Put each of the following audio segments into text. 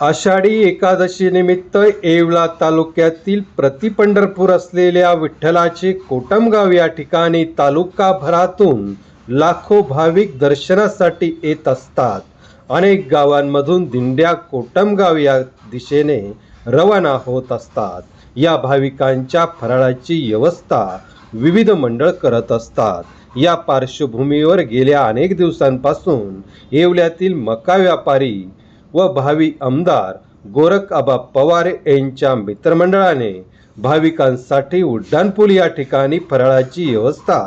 आषाढी एकादशी निमित्त येवला तालुक्यातील प्रतिपंढरपूर असलेल्या विठ्ठलाचे कोटमगाव या ठिकाणी तालुकाभरातून लाखो भाविक दर्शनासाठी येत असतात. अनेक गावांमधून दिंड्या कोटमगाव या दिशेने रवाना होत असतात. या भाविकांच्या फराळाची व्यवस्था विविध मंडळ करत असतात. या पार्श्वभूमीवर गेल्या अनेक दिवसांपासून येवल्यातील मका व्यापारी व भावी आमदार गोरख आबा पवार यांच्या मित्रमंडळाने भाविकांसाठी उड्डाणपूल या ठिकाणी फराळाची व्यवस्था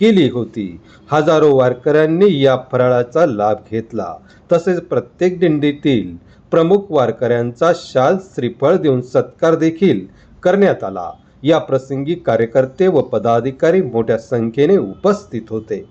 केली होती. हजारो वारकऱ्यांनी या फराळाचा लाभ घेतला. तसेच प्रत्येक दिंडीतील प्रमुख वारकऱ्यांचा शाल श्रीफळ देऊन सत्कार देखील करण्यात आला. या प्रसंगी कार्यकर्ते व पदाधिकारी मोठ्या संख्येने उपस्थित होते.